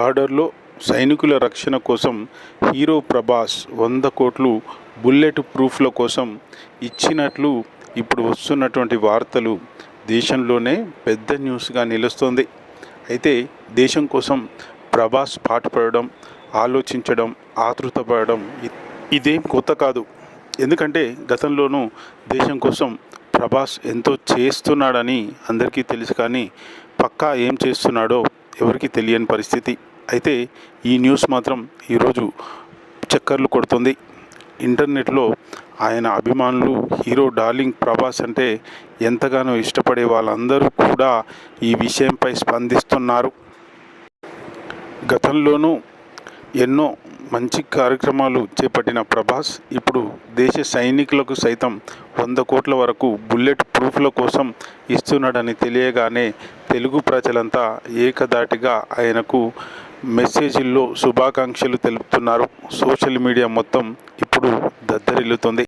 బార్డర్లో సైనికుల రక్షణ కోసం హీరో ప్రభాస్ వంద కోట్లు బుల్లెట్ ప్రూఫ్ల కోసం ఇచ్చినట్లు ఇప్పుడు వస్తున్నటువంటి వార్తలు దేశంలోనే పెద్ద న్యూస్గా నిలుస్తోంది. అయితే దేశం కోసం ప్రభాస్ పాటుపడడం ఆలోచించడం ఆతృతపడడం ఇదేం కొత్త కాదు. ఎందుకంటే గతంలోనూ దేశం కోసం ప్రభాస్ ఎంతో చేస్తున్నాడని అందరికీ తెలుసు కానీ పక్కా ఏం చేస్తున్నాడో ఎవరికీ తెలియని పరిస్థితి. అయితే ఈ న్యూస్ మాత్రం ఈరోజు చక్కర్లు కొడుతుంది. ఇంటర్నెట్లో ఆయన అభిమానులు హీరో డార్లింగ్ ప్రభాస్ అంటే ఎంతగానో ఇష్టపడే వాళ్ళందరూ కూడా ఈ విషయంపై స్పందిస్తున్నారు. గతంలోనూ ఎన్నో మంచి కార్యక్రమాలు చేపట్టిన ప్రభాస్ ఇప్పుడు దేశ సైనికులకు సైతం వంద కోట్ల వరకు బుల్లెట్ ప్రూఫ్ల కోసం ఇస్తున్నాడని తెలియగానే తెలుగు ప్రజలంతా ఏకదాటిగా ఆయనకు మెసేజ్ల్లో శుభాకాంక్షలు తెలుపుతున్నారు. సోషల్ మీడియా మొత్తం ఇప్పుడు దద్దరిల్లుతుంది.